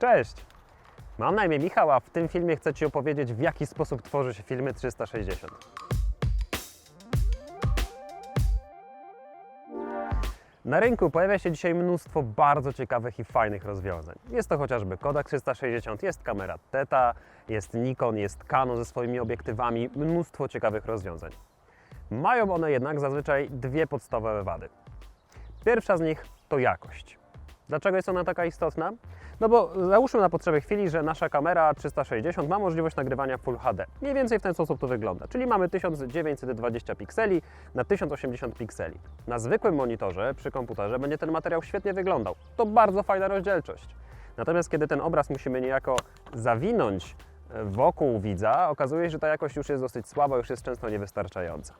Cześć! Mam na imię Michał, a w tym filmie chcę Ci opowiedzieć, w jaki sposób tworzy się filmy 360. Na rynku pojawia się dzisiaj mnóstwo bardzo ciekawych i fajnych rozwiązań. Jest to chociażby Kodak 360, jest kamera Theta, jest Nikon, jest Canon ze swoimi obiektywami, mnóstwo ciekawych rozwiązań. Mają one jednak zazwyczaj dwie podstawowe wady. Pierwsza z nich to jakość. Dlaczego jest ona taka istotna? No bo załóżmy na potrzeby chwili, że nasza kamera 360 ma możliwość nagrywania Full HD. Mniej więcej w ten sposób to wygląda. Czyli mamy 1920 pikseli na 1080 pikseli. Na zwykłym monitorze przy komputerze będzie ten materiał świetnie wyglądał. To bardzo fajna rozdzielczość. Natomiast kiedy ten obraz musimy niejako zawinąć e, wokół widza, okazuje się, że ta jakość już jest dosyć słaba, już jest często niewystarczająca.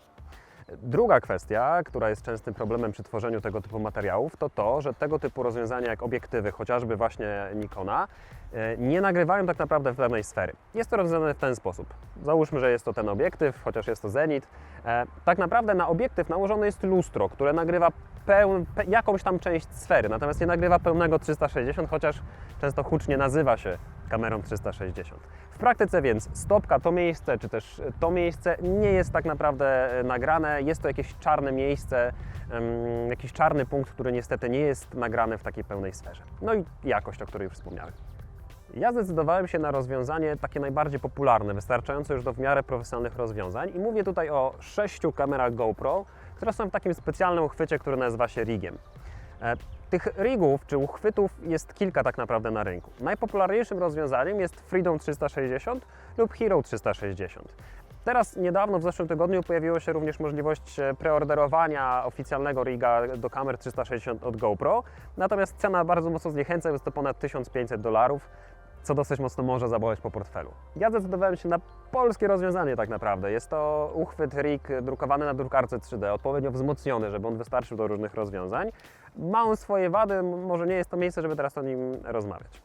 Druga kwestia, która jest częstym problemem przy tworzeniu tego typu materiałów, to to, że tego typu rozwiązania jak obiektywy, chociażby właśnie Nikona, e, nie nagrywają tak naprawdę pewnej sfery. Jest to rozwiązane w ten sposób. Załóżmy, że jest to ten obiektyw, chociaż jest to zenit. E, Tak naprawdę na obiektyw nałożone jest lustro, które nagrywa jakąś tam część sfery, natomiast nie nagrywa pełnego 360, chociaż często hucznie nazywa się kamerą 360. W praktyce więc stopka, to miejsce, czy też to miejsce nie jest tak naprawdę e, nagrane. Jest to jakieś czarne miejsce, jakiś czarny punkt, który niestety nie jest nagrany w takiej pełnej sferze. No i jakość, o której już wspomniałem. Ja zdecydowałem się na rozwiązanie takie najbardziej popularne, wystarczające już do w miarę profesjonalnych rozwiązań i mówię tutaj o sześciu kamerach GoPro, które są w takim specjalnym uchwycie, który nazywa się rigiem. Tych rigów czy uchwytów jest kilka tak naprawdę na rynku. Najpopularniejszym rozwiązaniem jest Freedom 360 lub Hero 360. Teraz niedawno, w zeszłym tygodniu, pojawiła się również możliwość e, preorderowania oficjalnego riga do kamer 360 od GoPro. Natomiast cena bardzo mocno zniechęca, jest to ponad 1500 dolarów, co dosyć mocno może zaboleć po portfelu. Ja zdecydowałem się na polskie rozwiązanie tak naprawdę. Jest to uchwyt rig drukowany na drukarce 3D, odpowiednio wzmocniony, żeby on wystarczył do różnych rozwiązań. Ma on swoje wady, może nie jest to miejsce, żeby teraz o nim rozmawiać.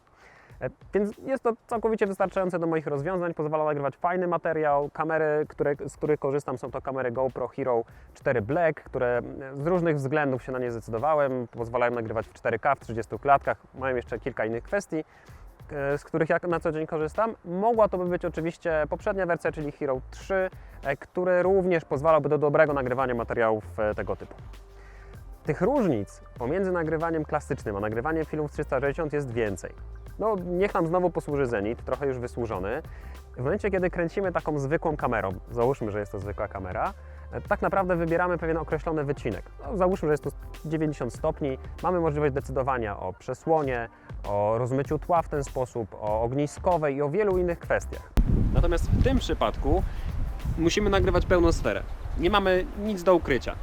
E, Więc jest to całkowicie wystarczające do moich rozwiązań, pozwala nagrywać fajny materiał. Kamery, które, z których korzystam są to kamery GoPro Hero 4 Black, które z różnych względów się na nie zdecydowałem. Pozwalają nagrywać w 4K w 30 klatkach. Mają jeszcze kilka innych kwestii, z których ja na co dzień korzystam. Mogła to by być oczywiście poprzednia wersja, czyli Hero 3, e, który również pozwalałby do dobrego nagrywania materiałów e, tego typu. Tych różnic pomiędzy nagrywaniem klasycznym a nagrywaniem filmów 360 jest więcej. No, niech nam znowu posłuży Zenit, trochę już wysłużony. W momencie, kiedy kręcimy taką zwykłą kamerą, załóżmy, że jest to zwykła kamera, e, tak naprawdę wybieramy pewien określony wycinek. No, załóżmy, że jest to 90 stopni. Mamy możliwość decydowania o przesłonie, o rozmyciu tła w ten sposób, o ogniskowej i o wielu innych kwestiach. Natomiast w tym przypadku musimy nagrywać pełną sferę. Nie mamy nic do ukrycia.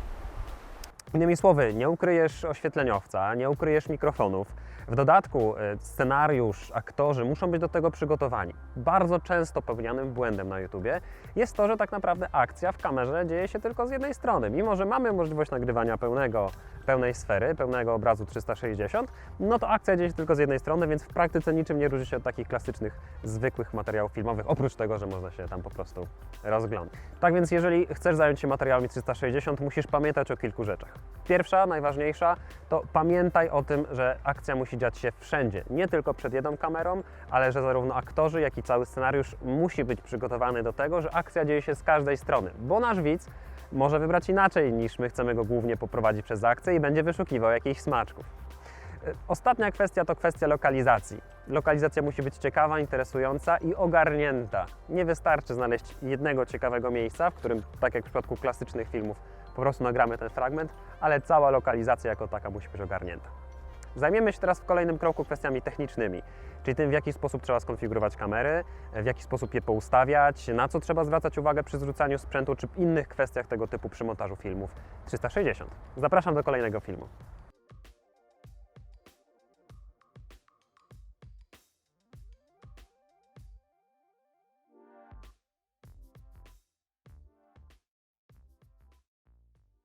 Innymi słowy, nie ukryjesz oświetleniowca, nie ukryjesz mikrofonów. W dodatku e, scenariusz, aktorzy muszą być do tego przygotowani. Bardzo często popełnianym błędem na YouTubie jest to, że tak naprawdę akcja w kamerze dzieje się tylko z jednej strony. Mimo, że mamy możliwość nagrywania pełnego, pełnej sfery, pełnego obrazu 360, no to akcja dzieje się tylko z jednej strony, więc w praktyce niczym nie różni się od takich klasycznych, zwykłych materiałów filmowych, oprócz tego, że można się tam po prostu rozglądać. Tak więc jeżeli chcesz zająć się materiałami 360, musisz pamiętać o kilku rzeczach. Pierwsza, najważniejsza, to pamiętaj o tym, że akcja musi dziać się wszędzie, nie tylko przed jedną kamerą, ale że zarówno aktorzy, jak i cały scenariusz musi być przygotowany do tego, że akcja dzieje się z każdej strony, bo nasz widz może wybrać inaczej niż my chcemy go głównie poprowadzić przez akcję i będzie wyszukiwał jakichś smaczków. Y, Ostatnia kwestia to kwestia lokalizacji. Lokalizacja musi być ciekawa, interesująca i ogarnięta. Nie wystarczy znaleźć jednego ciekawego miejsca, w którym, tak jak w przypadku klasycznych filmów, po prostu nagramy ten fragment, ale cała lokalizacja jako taka musi być ogarnięta. Zajmiemy się teraz w kolejnym kroku kwestiami technicznymi, czyli tym, w jaki sposób trzeba skonfigurować kamery, w jaki sposób je poustawiać, na co trzeba zwracać uwagę przy zrzucaniu sprzętu, czy innych kwestiach tego typu przy montażu filmów 360. Zapraszam do kolejnego filmu.